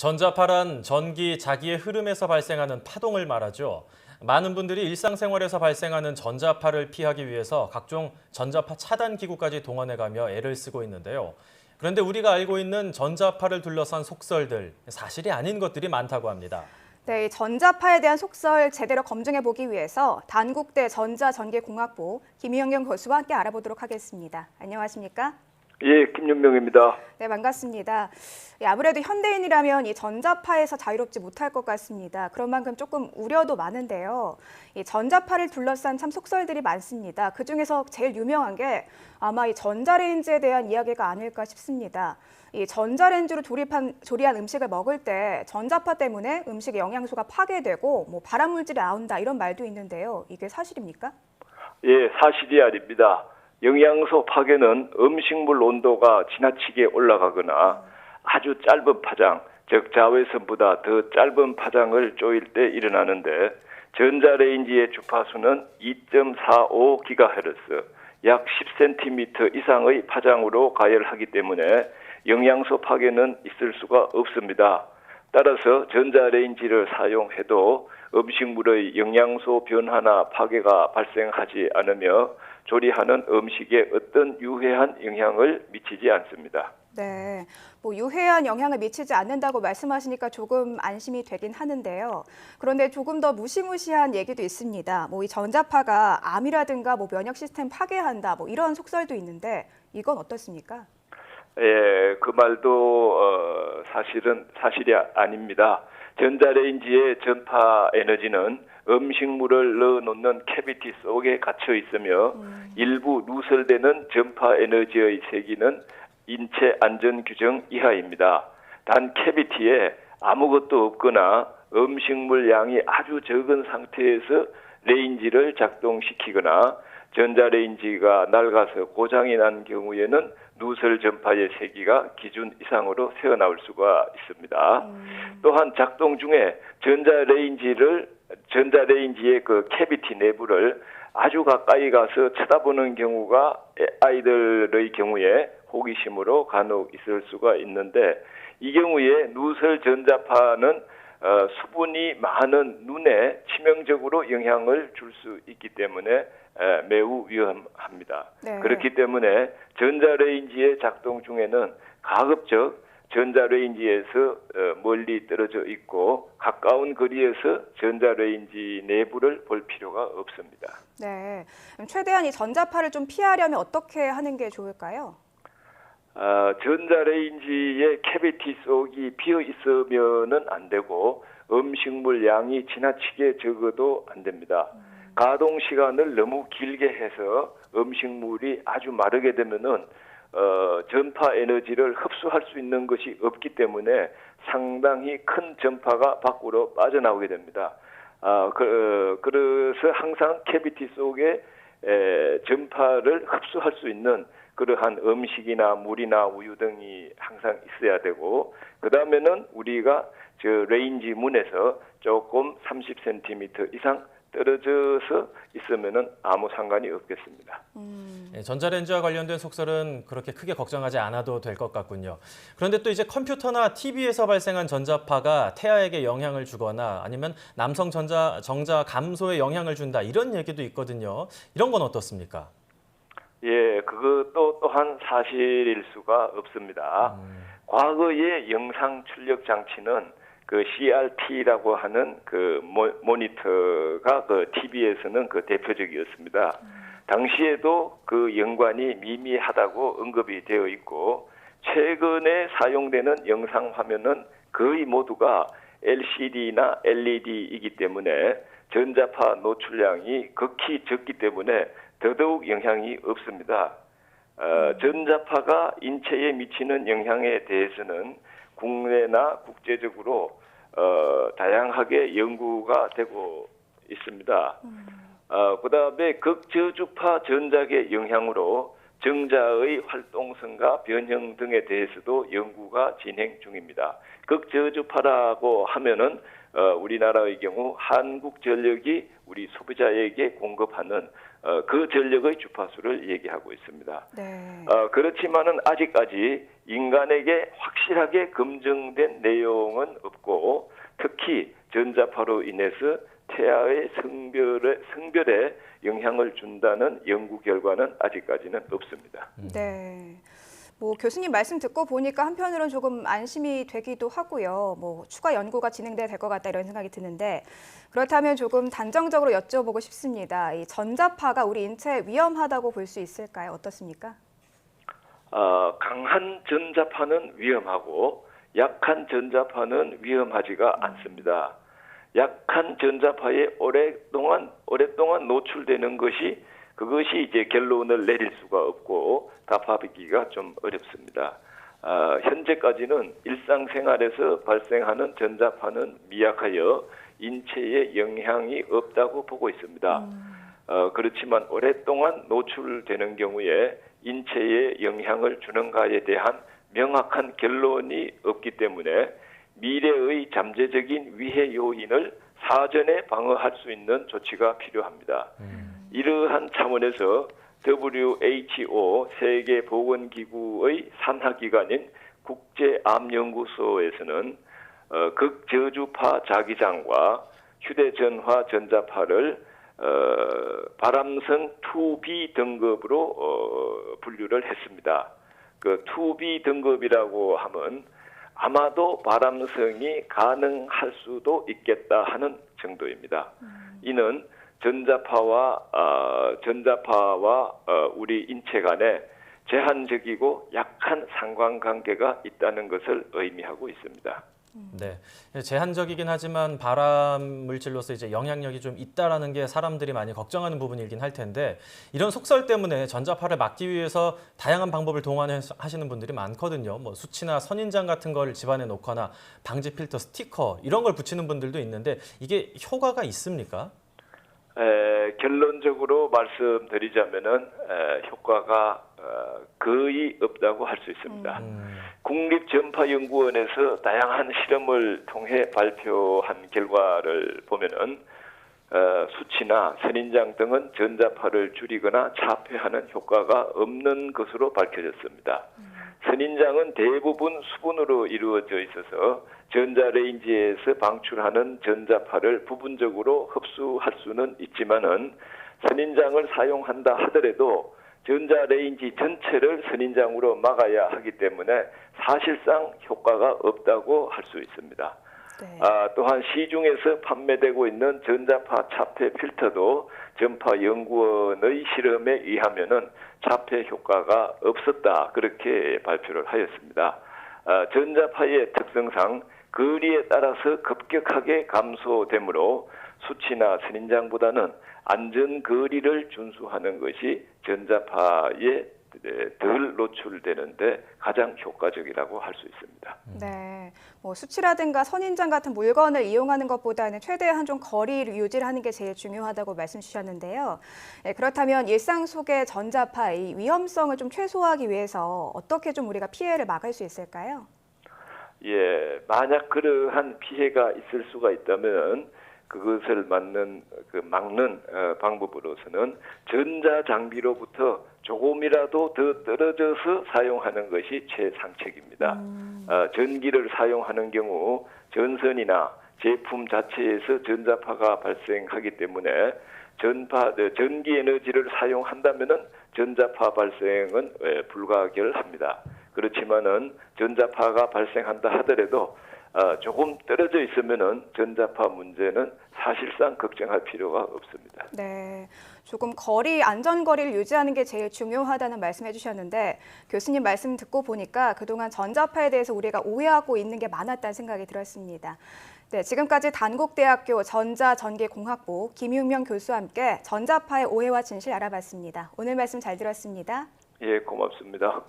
전자파란 전기 자기의 흐름에서 발생하는 파동을 말하죠. 많은 분들이 일상생활에서 발생하는 전자파를 피하기 위해서 각종 전자파 차단 기구까지 동원해가며 애를 쓰고 있는데요. 그런데 우리가 알고 있는 전자파를 둘러싼 속설들, 사실이 아닌 것들이 많다고 합니다. 네, 이 전자파에 대한 속설 제대로 검증해 보기 위해서 단국대 전자전기공학부 김희영경 교수와 함께 알아보도록 하겠습니다. 안녕하십니까? 예, 김윤명입니다. 네, 반갑습니다. 예, 아무래도 현대인이라면 이 전자파에서 자유롭지 못할 것 같습니다. 그런 만큼 조금 우려도 많은데요. 이 전자파를 둘러싼 참 속설들이 많습니다. 그 중에서 제일 유명한 게 아마 이 전자레인지에 대한 이야기가 아닐까 싶습니다. 이 전자레인지로 조립한, 조리한 음식을 먹을 때 전자파 때문에 음식의 영양소가 파괴되고 뭐 발암물질이 나온다 이런 말도 있는데요. 이게 사실입니까? 예, 사실이 아닙니다. 영양소 파괴는 음식물 온도가 지나치게 올라가거나 아주 짧은 파장, 즉 자외선보다 더 짧은 파장을 쪼일 때 일어나는데 전자레인지의 주파수는 2.45GHz, 약 10cm 이상의 파장으로 가열하기 때문에 영양소 파괴는 있을 수가 없습니다. 따라서 전자레인지를 사용해도 음식물의 영양소 변화나 파괴가 발생하지 않으며 조리하는 음식에 어떤 유해한 영향을 미치지 않습니다. 네, 뭐 유해한 영향을 미치지 않는다고 말씀하시니까 조금 안심이 되긴 하는데요. 그런데 조금 더 무시무시한 얘기도 있습니다. 뭐 이 전자파가 암이라든가 뭐 면역 시스템 파괴한다, 뭐 이런 속설도 있는데 이건 어떻습니까? 예, 그 말도 어, 사실은 사실이 아- 아닙니다. 전자레인지의 전파 에너지는 음식물을 넣어놓는 캐비티 속에 갇혀 있으며 일부 누설되는 전파 에너지의 세기는 인체 안전 규정 이하입니다. 단 캐비티에 아무것도 없거나 음식물 양이 아주 적은 상태에서 레인지를 작동시키거나 전자레인지가 낡아서 고장이 난 경우에는 누설 전파의 세기가 기준 이상으로 새어나올 수가 있습니다. 또한 작동 중에 전자레인지를 전자레인지의 그 캐비티 내부를 아주 가까이 가서 쳐다보는 경우가 아이들의 경우에 호기심으로 간혹 있을 수가 있는데 이 경우에 누설 전자파는 어, 수분이 많은 눈에 치명적으로 영향을 줄 수 있기 때문에 에, 매우 위험합니다. 네. 그렇기 때문에 전자레인지의 작동 중에는 가급적 전자레인지에서 어, 멀리 떨어져 있고 가까운 거리에서 전자레인지 내부를 볼 필요가 없습니다. 네, 최대한 이 전자파를 좀 피하려면 어떻게 하는 게 좋을까요? 아, 전자레인지의 캐비티 속이 비어 있으면은 안 되고 음식물 양이 지나치게 적어도 안 됩니다. 가동 시간을 너무 길게 해서 음식물이 아주 마르게 되면은 어, 전파 에너지를 흡수할 수 있는 것이 없기 때문에 상당히 큰 전파가 밖으로 빠져나오게 됩니다. 아, 그, 어, 그래서 항상 캐비티 속에 에, 전파를 흡수할 수 있는 그러한 음식이나 물이나 우유 등이 항상 있어야 되고 그 다음에는 우리가 저 레인지 문에서 조금 30cm 이상 떨어져서 있으면은 아무 상관이 없겠습니다. 예, 전자레인지와 관련된 속설은 그렇게 크게 걱정하지 않아도 될 것 같군요. 그런데 또 이제 컴퓨터나 TV에서 발생한 전자파가 태아에게 영향을 주거나 아니면 남성 전자 정자 감소에 영향을 준다 이런 얘기도 있거든요. 이런 건 어떻습니까? 예, 그것도 또한 사실일 수가 없습니다. 과거의 영상 출력 장치는 그 CRT라고 하는 그 모, 모니터가 그 TV에서는 그 대표적이었습니다. 당시에도 그 연관이 미미하다고 언급이 되어 있고 최근에 사용되는 영상 화면은 거의 모두가 LCD나 LED이기 때문에 전자파 노출량이 극히 적기 때문에 더더욱 영향이 없습니다. 어, 전자파가 인체에 미치는 영향에 대해서는 국내나 국제적으로 어, 다양하게 연구가 되고 있습니다. 어, 그다음에 극저주파 전작의 영향으로 정자의 활동성과 변형 등에 대해서도 연구가 진행 중입니다. 극저주파라고 하면은 어, 우리나라의 경우 한국 전력이 우리 소비자에게 공급하는 어, 그 전력의 주파수를 얘기하고 있습니다. 네. 어, 그렇지만은 아직까지 인간에게 확실하게 검증된 내용은 없고 특히 전자파로 인해서 태아의 성별에 성별에 영향을 준다는 연구 결과는 아직까지는 없습니다. 네. 뭐 교수님 말씀 듣고 보니까 한편으로는 조금 안심이 되기도 하고요. 뭐 추가 연구가 진행돼야 될 것 같다 이런 생각이 드는데 그렇다면 조금 단정적으로 여쭤보고 싶습니다. 이 전자파가 우리 인체에 위험하다고 볼 수 있을까요? 어떻습니까? 어, 강한 전자파는 위험하고 약한 전자파는 위험하지가 않습니다. 약한 전자파에 오랫동안 오랫동안 노출되는 것이 그것이 이제 결론을 내릴 수가 없고 답하기가 좀 어렵습니다. 아, 현재까지는 일상생활에서 발생하는 전자파는 미약하여 인체에 영향이 없다고 보고 있습니다. 어, 그렇지만 오랫동안 노출되는 경우에 인체에 영향을 주는가에 대한 명확한 결론이 없기 때문에 미래의 잠재적인 위해 요인을 사전에 방어할 수 있는 조치가 필요합니다. 이러한 차원에서 WHO 세계보건기구의 산하기관인 국제암연구소에서는 어, 극저주파 자기장과 휴대전화 전자파를 어, 바람성 2B 등급으로 어, 분류를 했습니다. 그 2B 등급이라고 하면 아마도 바람성이 가능할 수도 있겠다 하는 정도입니다. 이는 전자파와 어, 전자파와 어, 우리 인체 간에 제한적이고 약한 상관관계가 있다는 것을 의미하고 있습니다. 네, 제한적이긴 하지만 발암 물질로서 이제 영향력이 좀 있다라는 게 사람들이 많이 걱정하는 부분이긴 할 텐데 이런 속설 때문에 전자파를 막기 위해서 다양한 방법을 동원하시는 분들이 많거든요. 뭐 수치나 선인장 같은 걸 집안에 놓거나 방지 필터, 스티커 이런 걸 붙이는 분들도 있는데 이게 효과가 있습니까? 에, 결론적으로 말씀드리자면은 에, 효과가 어, 거의 없다고 할 수 있습니다. 음, 국립전파연구원에서 다양한 실험을 통해 발표한 결과를 보면은 어, 수치나 선인장 등은 전자파를 줄이거나 차폐하는 효과가 없는 것으로 밝혀졌습니다. 선인장은 대부분 수분으로 이루어져 있어서 전자레인지에서 방출하는 전자파를 부분적으로 흡수할 수는 있지만은 선인장을 사용한다 하더라도 전자레인지 전체를 선인장으로 막아야 하기 때문에 사실상 효과가 없다고 할 수 있습니다. 네. 아, 또한 시중에서 판매되고 있는 전자파 차폐 필터도 전파 연구원의 실험에 의하면은 차폐 효과가 없었다 그렇게 발표를 하였습니다. 아, 전자파의 특성상 거리에 따라서 급격하게 감소되므로 수치나 선인장보다는 안전 거리를 준수하는 것이 전자파에 덜 노출되는데 가장 효과적이라고 할 수 있습니다. 네. 뭐 수치라든가 선인장 같은 물건을 이용하는 것보다는 최대한 좀 거리를 유지하는 게 제일 중요하다고 말씀 주셨는데요. 네, 그렇다면 일상 속의 전자파 의 위험성을 좀 최소화하기 위해서 어떻게 좀 우리가 피해를 막을 수 있을까요? 예, 만약 그러한 피해가 있을 수가 있다면 그것을 막는 그 막는 어, 방법으로서는 전자 장비로부터 조금이라도 더 떨어져서 사용하는 것이 최상책입니다. 어, 전기를 사용하는 경우 전선이나 제품 자체에서 전자파가 발생하기 때문에 전파 어, 전기 에너지를 사용한다면은 전자파 발생은 예, 불가결합니다. 그렇지만은 전자파가 발생한다 하더라도 어, 조금 떨어져 있으면은 전자파 문제는 사실상 걱정할 필요가 없습니다. 네. 조금 거리, 안전거리를 유지하는 게 제일 중요하다는 말씀해 주셨는데 교수님 말씀 듣고 보니까 그동안 전자파에 대해서 우리가 오해하고 있는 게 많았다는 생각이 들었습니다. 네, 지금까지 단국대학교 전자전기공학부 김윤명 교수와 함께 전자파의 오해와 진실 알아봤습니다. 오늘 말씀 잘 들었습니다. 예, 고맙습니다.